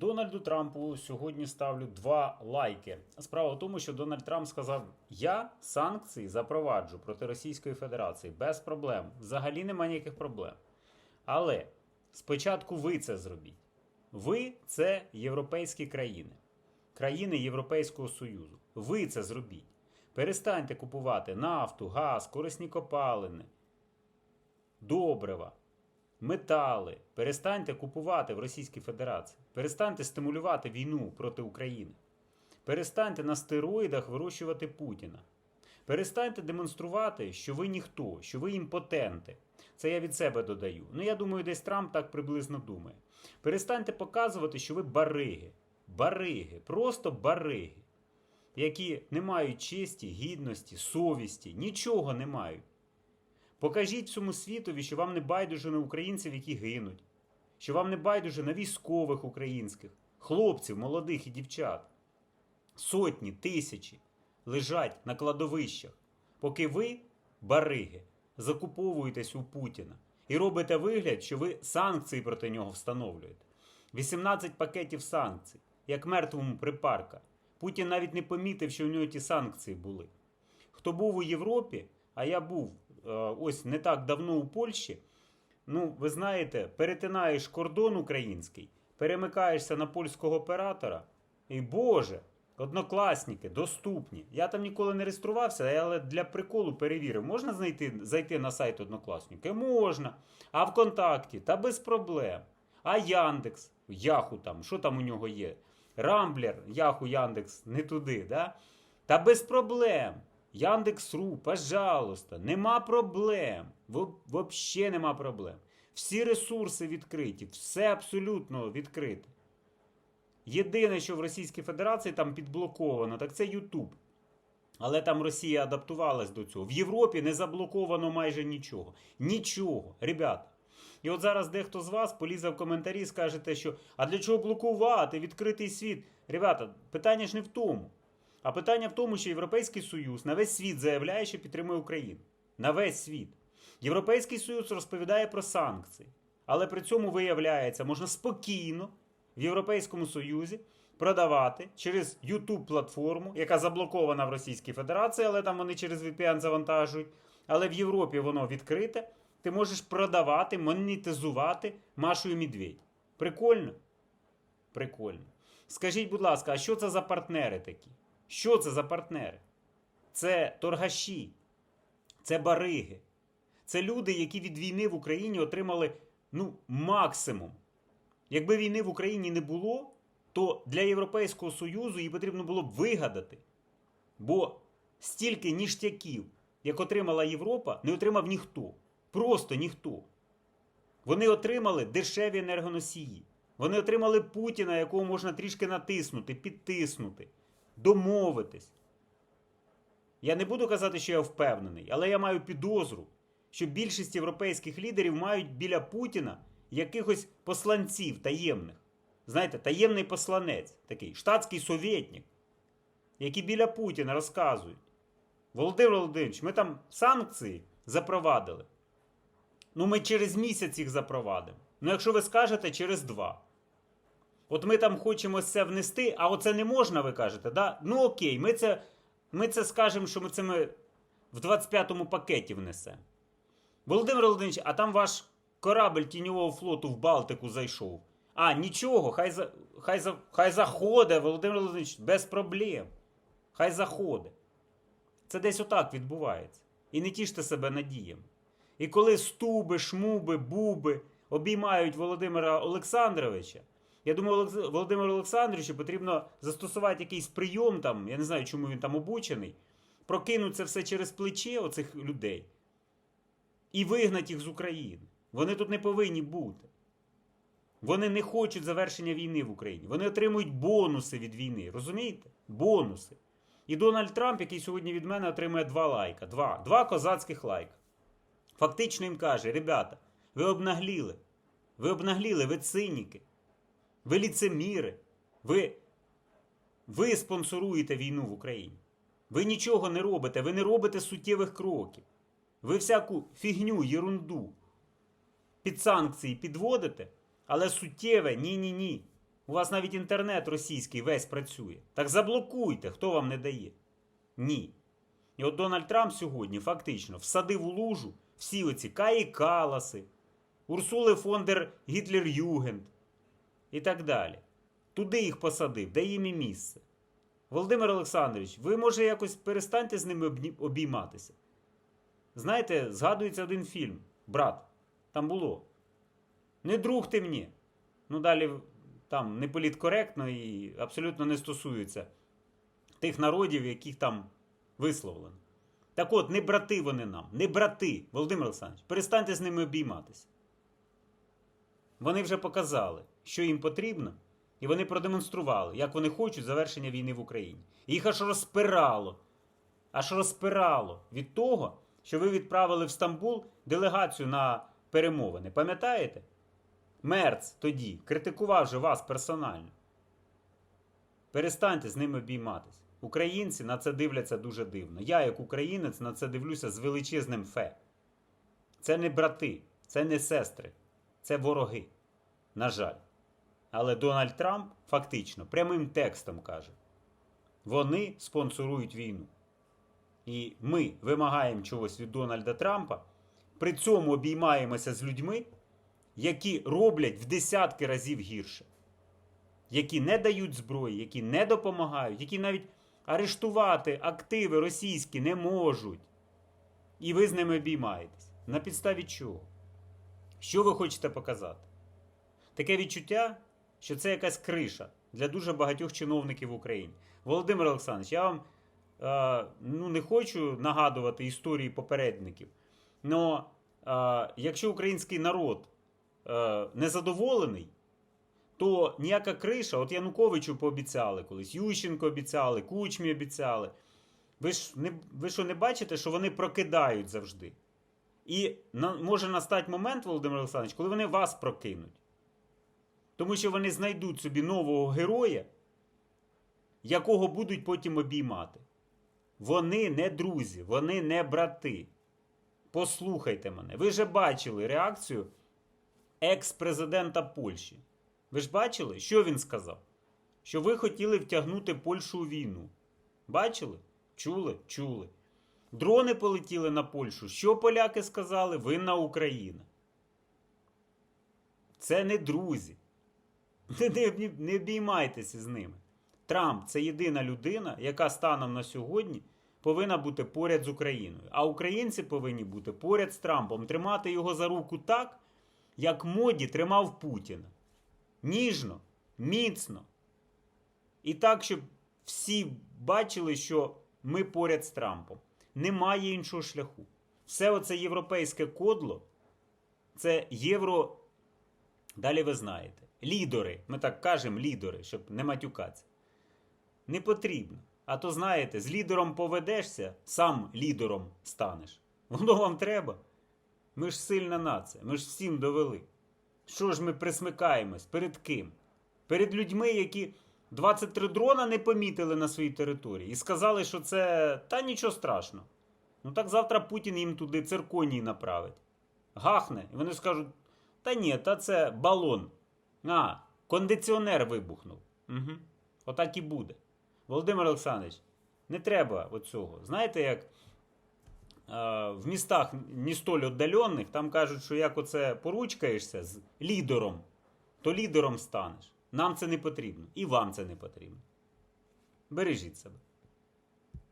Дональду Трампу сьогодні ставлю два лайки. Справа в тому, що Дональд Трамп сказав: Я санкції запроваджу проти Російської Федерації без проблем. Взагалі немає ніяких проблем. Але спочатку ви це зробіть. Ви це європейські країни, країни Європейського Союзу. Ви це зробіть. Перестаньте купувати нафту, газ, корисні копалини, добрива метали. Перестаньте купувати в Російській Федерації. Перестаньте стимулювати війну проти України. Перестаньте на стероїдах вирощувати Путіна. Перестаньте демонструвати, що ви ніхто, що ви імпотенти. Це я від себе додаю. Ну я думаю, десь Трамп так приблизно думає. Перестаньте показувати, що ви бариги. Бариги, просто бариги, які не мають честі, гідності, совісті, нічого не мають. Покажіть всьому світові, що вам не байдуже на українців, які гинуть, що вам не байдуже на військових українських, хлопців, молодих і дівчат. Сотні, тисячі лежать на кладовищах, поки ви, бариги, закуповуєтесь у Путіна і робите вигляд, що ви санкції проти нього встановлюєте. 18 пакетів санкцій, як мертвому припарка. Путін навіть не помітив, що в нього ті санкції були. Хто був у Європі, а я був ось не так давно у Польщі. Ну, ви знаєте, перетинаєш кордон український, перемикаєшся на польського оператора, і Боже, однокласники, доступні. Я там ніколи не реєструвався, але для приколу перевірив. Можна знайти, зайти на сайт однокласники? Можна. А ВКонтакті? Та без проблем. А Яндекс, Яху там, що там у нього є? Рамблер, Яху, Яндекс, не туди, да? Та без проблем. Яндекс.ру, пожалуйста, нема проблем. Взагалі нема проблем. Всі ресурси відкриті, все абсолютно відкрите. Єдине, що в Російській Федерації там підблоковано, так це Ютуб. Але там Росія адаптувалась до цього. В Європі не заблоковано майже нічого. Нічого, ребята. І от зараз дехто з вас полізе в коментарі і скажете, що а для чого блокувати відкритий світ? Ребята, питання ж не в тому. А питання в тому, що Європейський Союз на весь світ заявляє, що підтримує Україну. На весь світ. Європейський Союз розповідає про санкції. Але при цьому виявляється, можна спокійно в Європейському Союзі продавати через YouTube платформу, яка заблокована в Російській Федерації, але там вони через VPN завантажують. Але в Європі воно відкрите. Ти можеш продавати, монетизувати Машу і Медведь. Прикольно? Прикольно. Скажіть, будь ласка, а що це за партнери такі? Що це за партнери? Це торгаші, це бариги. Це люди, які від війни в Україні отримали ну, максимум. Якби війни в Україні не було, то для Європейського Союзу її потрібно було б вигадати. Бо стільки ніштяків, як отримала Європа, не отримав ніхто. Просто ніхто. Вони отримали дешеві енергоносії. Вони отримали Путіна, якого можна трішки натиснути, підтиснути, домовитись. Я не буду казати, що я впевнений, але я маю підозру, що більшість європейських лідерів мають біля Путіна якихось посланців таємних. Знаєте, таємний посланець, такий штатський совєтник, які біля Путіна розказують. Володимир Володимирович, ми там санкції запровадили. Ну, ми через місяць їх запровадимо. Ну, якщо ви скажете, через два. От ми там хочемо це внести, а оце не можна, ви кажете, да? Ну окей, ми це, ми це скажемо, що ми це ми в 25-му пакеті внесемо. Володимир Володимирович, а там ваш корабль тіньового флоту в Балтику зайшов. А, нічого, хай за, хай за, хай заходить, Володимир Володимирович, без проблем. Хай заходить. Це десь отак відбувається. І не тіште себе надіями. І коли стуби, шмуби, буби обіймають Володимира Олександровича, я думаю, Володимиру Олександровичу потрібно застосувати якийсь прийом, там, я не знаю, чому він там обучений, прокинути це все через плече оцих людей і вигнати їх з України. Вони тут не повинні бути. Вони не хочуть завершення війни в Україні. Вони отримують бонуси від війни. Розумієте? Бонуси. І Дональд Трамп, який сьогодні від мене отримує два лайка. Два, два козацьких лайка. Фактично їм каже: ребята, ви обнагліли. Ви обнагліли, ви циніки. Ви ліцеміри. Ви, ви спонсоруєте війну в Україні. Ви нічого не робите, ви не робите суттєвих кроків. Ви всяку фігню, єрунду під санкції підводите, але суттєве ні-ні-ні. У вас навіть інтернет російський весь працює. Так заблокуйте, хто вам не дає. Ні. І от Дональд Трамп сьогодні фактично всадив у лужу всі оці Каї Каласи, Урсули фон дер Гітлер Югенд і так далі. Туди їх посадив, де їм і місце. Володимир Олександрович, ви може якось перестаньте з ними обійматися. Знаєте, згадується один фільм Брат. Там було. Не друг ти мені. Ну, далі там не політкоректно і абсолютно не стосується тих народів, яких там висловлено. Так от, не брати вони нам, не брати, Володимир Олександрович, перестаньте з ними обійматися. Вони вже показали, що їм потрібно, і вони продемонстрували, як вони хочуть завершення війни в Україні. Їх аж розпирало, аж розпирало від того, що ви відправили в Стамбул делегацію на перемовини. Пам'ятаєте? Мерц тоді критикував же вас персонально. Перестаньте з ними обійматись. Українці на це дивляться дуже дивно. Я, як українець, на це дивлюся з величезним фе. Це не брати, це не сестри, це вороги. На жаль. Але Дональд Трамп фактично прямим текстом каже: вони спонсорують війну. І ми вимагаємо чогось від Дональда Трампа, при цьому обіймаємося з людьми, які роблять в десятки разів гірше, які не дають зброї, які не допомагають, які навіть арештувати активи російські не можуть. І ви з ними обіймаєтесь. На підставі чого? Що ви хочете показати? Таке відчуття, що це якась криша для дуже багатьох чиновників в Україні. Володимир Олександрович, я вам е, ну, не хочу нагадувати історії попередників. Але якщо український народ е, незадоволений, то ніяка криша, от Януковичу пообіцяли колись, Ющенко обіцяли, Кучмі обіцяли. Ви ж не, ви що не бачите, що вони прокидають завжди? І на, може настати момент, Володимир Олександрович, коли вони вас прокинуть. Тому що вони знайдуть собі нового героя, якого будуть потім обіймати. Вони не друзі, вони не брати. Послухайте мене. Ви же бачили реакцію екс-президента Польщі. Ви ж бачили, що він сказав? Що ви хотіли втягнути Польщу у війну. Бачили? Чули? Чули. Дрони полетіли на Польщу. Що поляки сказали? Винна Україна. Це не друзі. Не, не, не обіймайтеся з ними. Трамп це єдина людина, яка станом на сьогодні повинна бути поряд з Україною. А українці повинні бути поряд з Трампом, тримати його за руку так, як Моді тримав Путіна. Ніжно, міцно. І так, щоб всі бачили, що ми поряд з Трампом. Немає іншого шляху. Все оце європейське кодло, це євро. Далі ви знаєте. Лідери, ми так кажемо лідери, щоб не матюкатися. Не потрібно. А то знаєте, з лідером поведешся, сам лідером станеш. Воно вам треба. Ми ж сильна нація, ми ж всім довели. Що ж ми присмикаємось? Перед ким? Перед людьми, які 23 дрона не помітили на своїй території і сказали, що це та нічого страшного. Ну так завтра Путін їм туди цирконії направить. Гахне, і вони скажуть: та ні, та це балон. А, кондиціонер вибухнув. Угу. Отак і буде. Володимир Олександрович, не треба оцього. Знаєте, як е, в містах не столь віддалених, там кажуть, що як оце поручкаєшся з лідером, то лідером станеш. Нам це не потрібно. І вам це не потрібно. Бережіть себе.